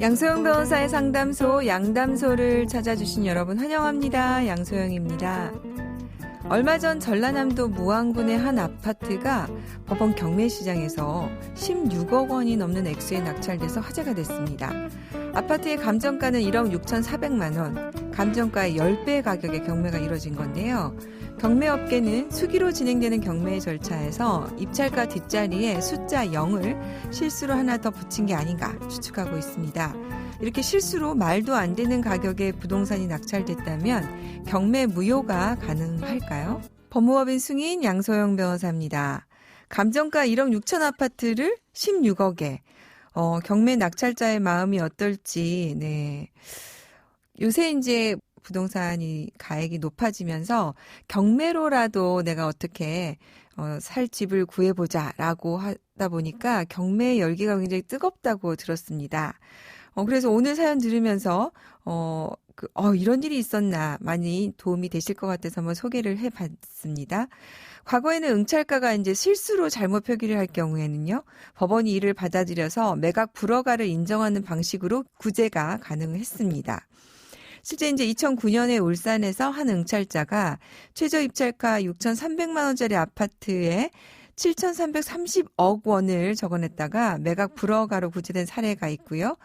양소영 변호사의 상담소 양담소를 찾아주신 여러분 환영합니다. 양소영입니다. 얼마 전 전라남도 무안군의 한 아파트가 법원 경매시장에서 16억 원이 넘는 액수에 낙찰돼서 화제가 됐습니다. 아파트의 감정가는 1억 6,400만 원, 감정가의 10배 가격의 경매가 이뤄진 건데요. 경매업계는 수기로 진행되는 경매 절차에서 입찰가 뒷자리에 숫자 0을 실수로 하나 더 붙인 게 아닌가 추측하고 있습니다. 이렇게 실수로 말도 안 되는 가격에 부동산이 낙찰됐다면 경매 무효가 가능할까요? 법무법인 승인 양소영 변호사입니다. 감정가 1억 6천 아파트를 16억에 어, 경매 낙찰자의 마음이 어떨지 네. 요새 이제 부동산이 가액이 높아지면서 경매로라도 내가 어떻게 어, 살 집을 구해보자라고 하다 보니까 경매 열기가 굉장히 뜨겁다고 들었습니다. 어, 그래서 오늘 사연 들으면서 어, 그, 어, 이런 일이 있었나 많이 도움이 되실 것 같아서 한번 소개를 해봤습니다. 과거에는 응찰가가 이제 실수로 잘못 표기를 할 경우에는요, 법원이 이를 받아들여서 매각 불허가를 인정하는 방식으로 구제가 가능했습니다. 실제 이제 2009년에 울산에서 한 응찰자가 최저 입찰가 6,300만 원짜리 아파트에 7,330억 원을 적어냈다가 매각 불허가로 구제된 사례가 있고요.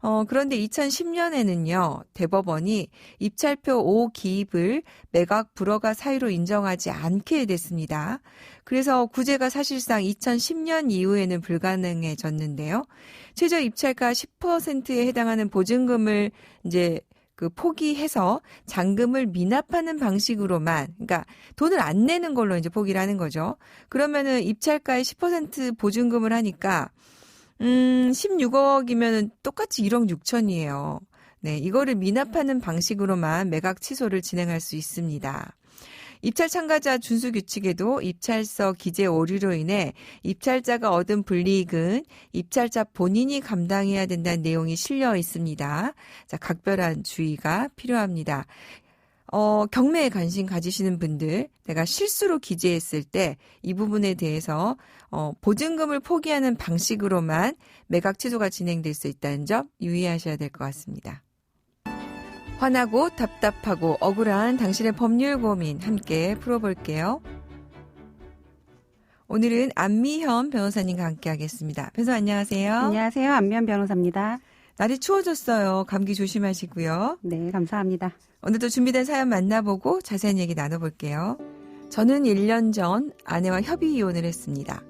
어, 그런데 2010년에는요, 대법원이 입찰표 5 기입을 매각 불허가 사유로 인정하지 않게 됐습니다. 그래서 구제가 사실상 2010년 이후에는 불가능해졌는데요. 최저 입찰가 10%에 해당하는 보증금을 이제 그 포기해서 잔금을 미납하는 방식으로만, 그러니까 돈을 안 내는 걸로 이제 포기를 하는 거죠. 그러면은 입찰가의 10% 보증금을 하니까, 음, 16억이면은 똑같이 1억 6천이에요. 네, 이거를 미납하는 방식으로만 매각 취소를 진행할 수 있습니다. 입찰 참가자 준수 규칙에도 입찰서 기재 오류로 인해 입찰자가 얻은 불이익은 입찰자 본인이 감당해야 된다는 내용이 실려 있습니다. 자, 각별한 주의가 필요합니다. 어, 경매에 관심 가지시는 분들, 내가 실수로 기재했을 때 이 부분에 대해서 어, 보증금을 포기하는 방식으로만 매각 취소가 진행될 수 있다는 점 유의하셔야 될 것 같습니다. 화나고 답답하고 억울한 당신의 법률 고민 함께 풀어볼게요. 오늘은 안미현 변호사님과 함께 하겠습니다. 변호사 안녕하세요. 안녕하세요. 안미현 변호사입니다. 날이 추워졌어요. 감기 조심하시고요. 네, 감사합니다. 오늘도 준비된 사연 만나보고 자세한 얘기 나눠볼게요. 저는 1년 전 아내와 협의 이혼을 했습니다.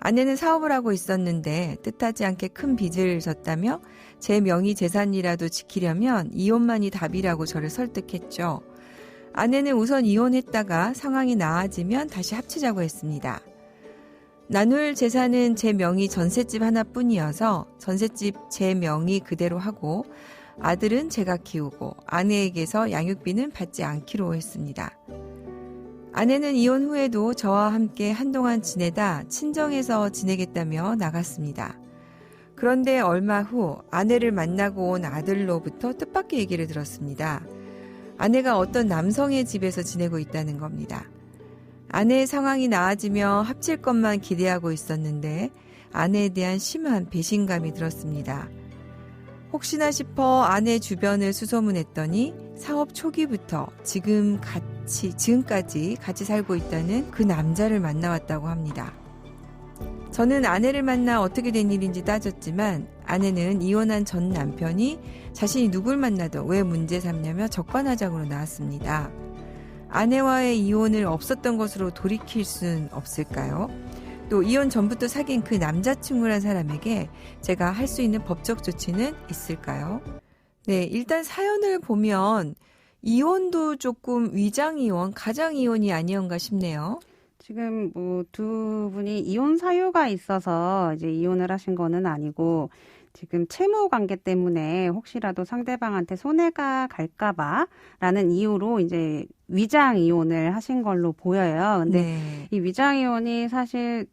아내는 사업을 하고 있었는데 뜻하지 않게 큰 빚을 졌다며 제 명의 재산이라도 지키려면 이혼만이 답이라고 저를 설득했죠. 아내는 우선 이혼했다가 상황이 나아지면 다시 합치자고 했습니다. 나눌 재산은 제 명의 전셋집 하나뿐이어서 전셋집 제 명의 그대로 하고 아들은 제가 키우고 아내에게서 양육비는 받지 않기로 했습니다. 아내는 이혼 후에도 저와 함께 한동안 지내다 친정에서 지내겠다며 나갔습니다. 그런데 얼마 후 아내를 만나고 온 아들로부터 뜻밖의 얘기를 들었습니다. 아내가 어떤 남성의 집에서 지내고 있다는 겁니다. 아내의 상황이 나아지며 합칠 것만 기대하고 있었는데 아내에 대한 심한 배신감이 들었습니다. 혹시나 싶어 아내 주변을 수소문했더니 사업 초기부터 지금 같이, 지금까지 같이 살고 있다는 그 남자를 만나왔다고 합니다. 저는 아내를 만나 어떻게 된 일인지 따졌지만 아내는 이혼한 전 남편이 자신이 누굴 만나도 왜 문제 삼냐며 적반하장으로 나왔습니다. 아내와의 이혼을 없었던 것으로 돌이킬 순 없을까요? 또 이혼 전부터 사귄 그 남자친구란 사람에게 제가 할 수 있는 법적 조치는 있을까요? 네, 일단 사연을 보면 이혼도 조금 위장 이혼, 가장 이혼이 아니었가 싶네요. 지금 뭐 두 분이 이혼 사유가 있어서 이제 이혼을 하신 거는 아니고 지금 채무 관계 때문에 혹시라도 상대방한테 손해가 갈까봐라는 이유로 이제 위장 이혼을 하신 걸로 보여요. 근데 네. 이 위장 이혼이 사실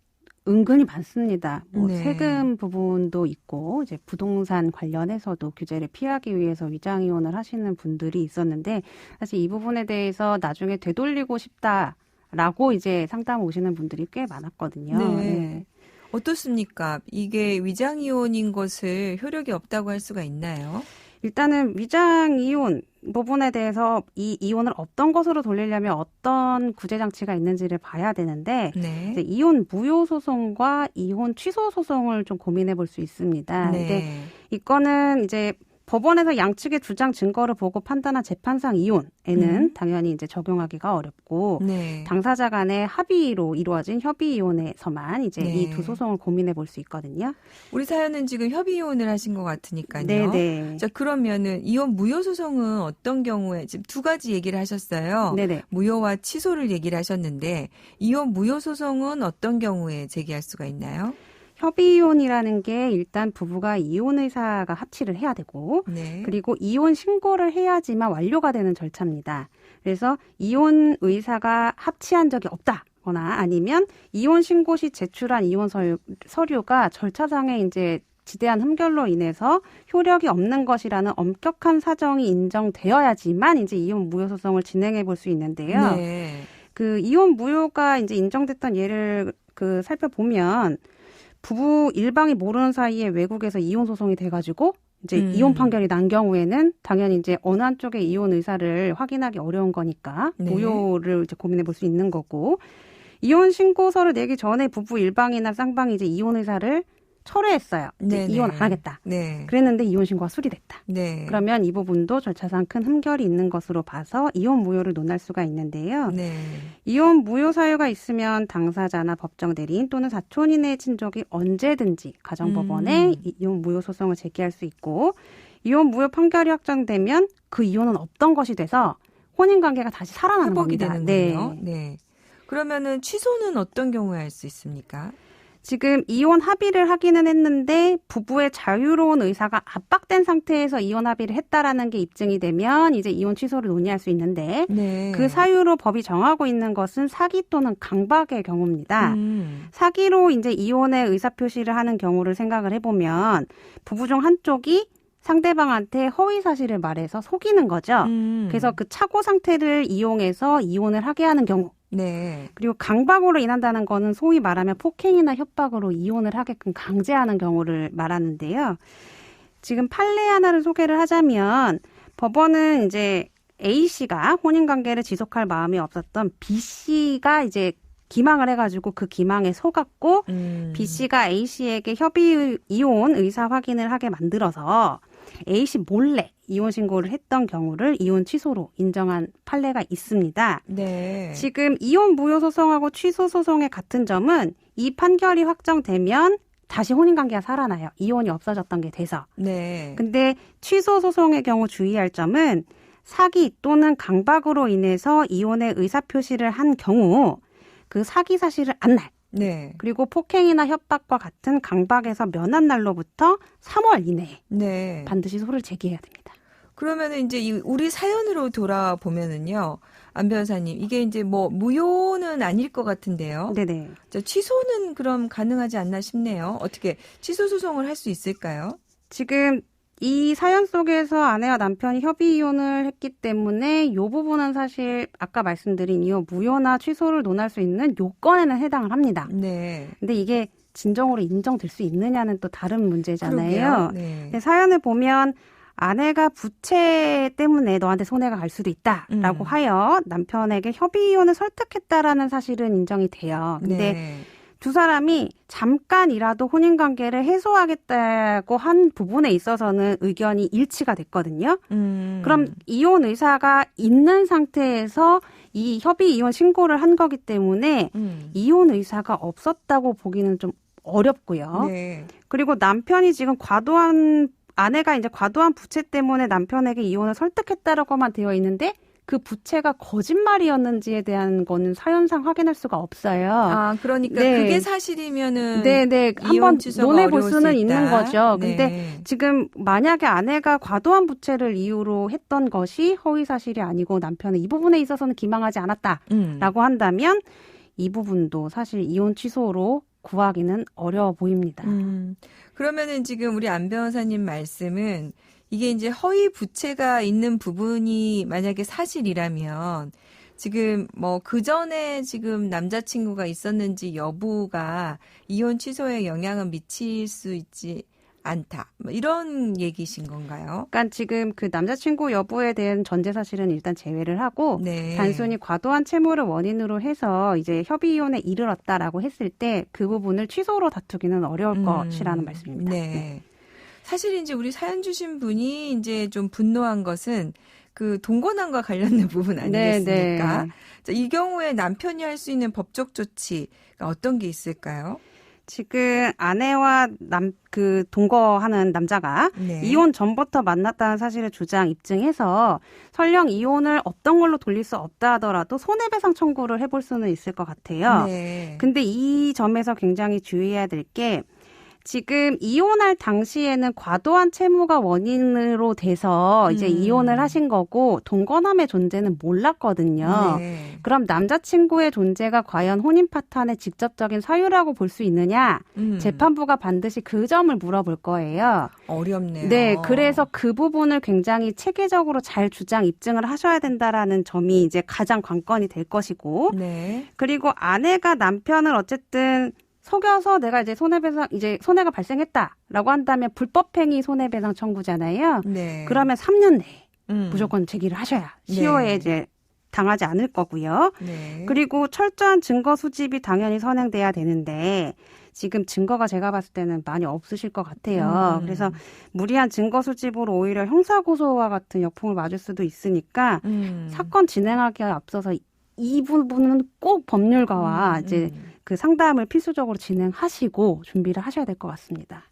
은근히 많습니다. 뭐 네. 세금 부분도 있고 이제 부동산 관련해서도 규제를 피하기 위해서 위장 이혼을 하시는 분들이 있었는데 사실 이 부분에 대해서 나중에 되돌리고 싶다 라고 이제 상담 오시는 분들이 꽤 많았거든요. 네. 네. 어떻습니까? 이게 위장 이온인 것을 효력이 없다고 할 수가 있나요? 일단은 위장 이온 부분에 대해서 이 이온을 어떤 것으로 돌리려면 어떤 구제 장치가 있는지를 봐야 되는데 네. 이온 무효 소송과 이온 취소 소송을 좀 고민해 볼 수 있습니다. 근데 네. 이거는 이제 법원에서 양측의 주장 증거를 보고 판단한 재판상 이혼에는 음. 당연히 이제 적용하기가 어렵고 네. 당사자 간의 합의로 이루어진 협의 이혼에서만 이제 네. 이두 소송을 고민해 볼 수 있거든요. 우리 사연은 지금 협의 이혼을 하신 것 같으니까요. 네, 네. 자, 그러면은 이혼 무효 소송은 어떤 경우에 지금 두 가지 얘기를 하셨어요. 네, 네. 무효와 취소를 얘기를 하셨는데 이혼 무효 소송은 어떤 경우에 제기할 수가 있나요? 협의 이혼이라는 게 일단 부부가 이혼 의사가 합치를 해야 되고 네. 그리고 이혼 신고를 해야지만 완료가 되는 절차입니다. 그래서 이혼 의사가 합치한 적이 없다 거나 아니면 이혼 신고 시 제출한 이혼 서류, 서류가 절차상에 이제 지대한 흠결로 인해서 효력이 없는 것이라는 엄격한 사정이 인정되어야지만 이제 이혼 무효 소송을 진행해 볼 수 있는데요. 네. 그 이혼 무효가 이제 인정됐던 예를 그 살펴보면 부부 일방이 모르는 사이에 외국에서 이혼 소송이 돼가지고 이제 음. 이혼 판결이 난 경우에는 당연히 이제 어느 한쪽의 이혼 의사를 확인하기 어려운 거니까 네. 무효를 이제 고민해 볼 수 있는 거고 이혼 신고서를 내기 전에 부부 일방이나 쌍방이 이제 이혼 의사를 철회했어요. 이혼 안 하겠다. 네. 그랬는데 이혼 신고가 수리됐다. 네. 그러면 이 부분도 절차상 큰 흠결이 있는 것으로 봐서 이혼 무효를 논할 수가 있는데요. 네. 이혼 무효 사유가 있으면 당사자나 법정 대리인 또는 사촌인의 친족이 언제든지 가정법원에 음. 이- 이혼 무효 소송을 제기할 수 있고 이혼 무효 판결이 확정되면 그 이혼은 없던 것이 돼서 혼인 관계가 다시 살아나는 회복이 겁니다. 되는군요. 네. 그러면은 취소는 어떤 경우에 할 수 있습니까? 지금 이혼 합의를 하기는 했는데 부부의 자유로운 의사가 압박된 상태에서 이혼 합의를 했다라는 게 입증이 되면 이제 이혼 취소를 논의할 수 있는데 네. 그 사유로 법이 정하고 있는 것은 사기 또는 강박의 경우입니다. 음. 사기로 이제 이혼의 의사 표시를 하는 경우를 생각을 해보면 부부 중 한쪽이 상대방한테 허위 사실을 말해서 속이는 거죠. 음. 그래서 그 착오 상태를 이용해서 이혼을 하게 하는 경우. 네. 그리고 강박으로 인한다는 거는 소위 말하면 폭행이나 협박으로 이혼을 하게끔 강제하는 경우를 말하는데요. 지금 판례 하나를 소개를 하자면 법원은 이제 A 씨가 혼인 관계를 지속할 마음이 없었던 B 씨가 이제 기망을 해가지고 그 기망에 속았고 음. B 씨가 A 씨에게 협의 이혼 의사 확인을 하게 만들어서 A 씨 몰래 이혼 신고를 했던 경우를 이혼 취소로 인정한 판례가 있습니다. 네. 지금 이혼 무효 소송하고 취소 소송의 같은 점은 이 판결이 확정되면 다시 혼인 관계가 살아나요. 이혼이 없어졌던 게 돼서. 네. 근데 취소 소송의 경우 주의할 점은 사기 또는 강박으로 인해서 이혼의 의사 표시를 한 경우 그 사기 사실을 안 날. 네. 그리고 폭행이나 협박과 같은 강박에서 면한 날로부터 3월 이내에 네. 반드시 소를 제기해야 됩니다. 그러면은 이제 이 우리 사연으로 돌아보면은요. 안 변호사님, 이게 이제 뭐 무효는 아닐 것 같은데요. 네네. 자, 취소는 그럼 가능하지 않나 싶네요. 어떻게 취소 소송을 할 수 있을까요? 지금 이 사연 속에서 아내와 남편이 협의 이혼을 했기 때문에 이 부분은 사실 아까 말씀드린 이혼 무효나 취소를 논할 수 있는 요건에는 해당을 합니다. 네. 근데 이게 진정으로 인정될 수 있느냐는 또 다른 문제잖아요. 네. 사연을 보면 아내가 부채 때문에 너한테 손해가 갈 수도 있다라고 음. 하여 남편에게 협의 이혼을 설득했다라는 사실은 인정이 돼요. 근데 네. 두 사람이 잠깐이라도 혼인 관계를 해소하겠다고 한 부분에 있어서는 의견이 일치가 됐거든요. 음. 그럼 이혼 의사가 있는 상태에서 이 협의 이혼 신고를 한 거기 때문에 음. 이혼 의사가 없었다고 보기는 좀 어렵고요. 네. 그리고 남편이 지금 과도한 아내가 이제 과도한 부채 때문에 남편에게 이혼을 설득했다라고만 되어 있는데 그 부채가 거짓말이었는지에 대한 거는 사연상 확인할 수가 없어요. 아, 그러니까 네. 그게 사실이면은 네, 네. 한번 논해볼 어려울 수는 수 있는. 거죠. 네. 근데 지금 만약에 아내가 과도한 부채를 이유로 했던 것이 허위 사실이 아니고 남편은 이 부분에 있어서는 기망하지 않았다라고 음. 한다면 이 부분도 사실 이혼 취소로 구하기는 어려워 보입니다. 음. 그러면은 지금 우리 안 변호사님 말씀은 이게 이제 허위 부채가 있는 부분이 만약에 사실이라면 지금 뭐 그 전에 지금 남자친구가 있었는지 여부가 이혼 취소에 영향을 미칠 수 있지 않다. 뭐 이런 얘기신 건가요? 그러니까 지금 그 남자친구 여부에 대한 전제 사실은 일단 제외를 하고 네. 단순히 과도한 채무를 원인으로 해서 이제 협의 이혼에 이르렀다라고 했을 때 그 부분을 취소로 다투기는 어려울 음, 것이라는 말씀입니다. 네. 사실 이제 우리 사연 주신 분이 이제 좀 분노한 것은 그 동거남과 관련된 부분 아니겠습니까? 네, 네. 자, 이 경우에 남편이 할 수 있는 법적 조치가 어떤 게 있을까요? 지금 아내와 남 그 동거하는 남자가 네. 이혼 전부터 만났다는 사실을 주장 입증해서 설령 이혼을 없던 걸로 돌릴 수 없다 하더라도 손해배상 청구를 해볼 수는 있을 것 같아요. 네. 근데 이 점에서 굉장히 주의해야 될 게 지금 이혼할 당시에는 과도한 채무가 원인으로 돼서 이제 음. 이혼을 하신 거고 동거남의 존재는 몰랐거든요. 네. 그럼 남자친구의 존재가 과연 혼인 파탄의 직접적인 사유라고 볼 수 있느냐? 음, 재판부가 반드시 그 점을 물어볼 거예요. 어렵네요. 네, 그래서 그 부분을 굉장히 체계적으로 잘 주장 입증을 하셔야 된다라는 점이 이제 가장 관건이 될 것이고, 네. 그리고 아내가 남편을 어쨌든 속여서 내가 이제 손해배상 이제 손해가 발생했다라고 한다면 불법행위 손해배상 청구잖아요. 네. 그러면 3년 내에 음. 무조건 제기를 하셔야 네. 시효에 이제 당하지 않을 거고요. 네. 그리고 철저한 증거 수집이 당연히 선행돼야 되는데 지금 증거가 제가 봤을 때는 많이 없으실 것 같아요. 음. 그래서 무리한 증거 수집으로 오히려 형사 고소와 같은 역풍을 맞을 수도 있으니까 음. 사건 진행하기에 앞서서 이 부분은 꼭 법률가와 음, 이제 음. 그 상담을 필수적으로 진행하시고 준비를 하셔야 될 것 같습니다.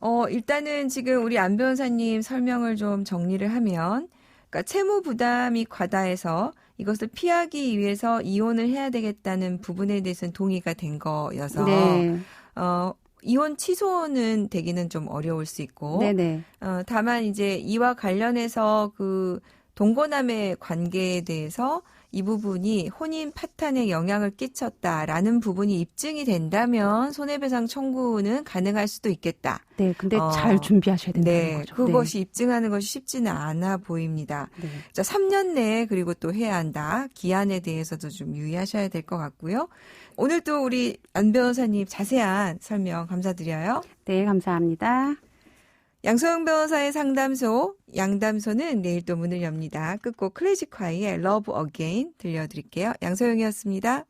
어, 일단은 지금 우리 안 변호사님 설명을 좀 정리를 하면, 그러니까 채무 부담이 과다해서 이것을 피하기 위해서 이혼을 해야 되겠다는 부분에 대해서는 동의가 된 거여서, 네, 어, 이혼 취소는 되기는 좀 어려울 수 있고, 네, 네, 어, 다만 이제 이와 관련해서 그 동거남의 관계에 대해서 이 부분이 혼인 파탄에 영향을 끼쳤다라는 부분이 입증이 된다면 손해배상 청구는 가능할 수도 있겠다. 네. 근데 어, 잘 준비하셔야 된다는 네, 거죠. 그것이 입증하는 것이 쉽지는 않아 보입니다. 네. 네. 자, 3년 내에 그리고 또 해야 한다. 기한에 대해서도 좀 유의하셔야 될 것 같고요. 오늘 또 우리 안 변호사님 자세한 설명 감사드려요. 네, 감사합니다. 양소영 변호사의 상담소, 양담소는 내일 또 문을 엽니다. 끝곡 클래식화의 Love Again 들려드릴게요. 양소영이었습니다.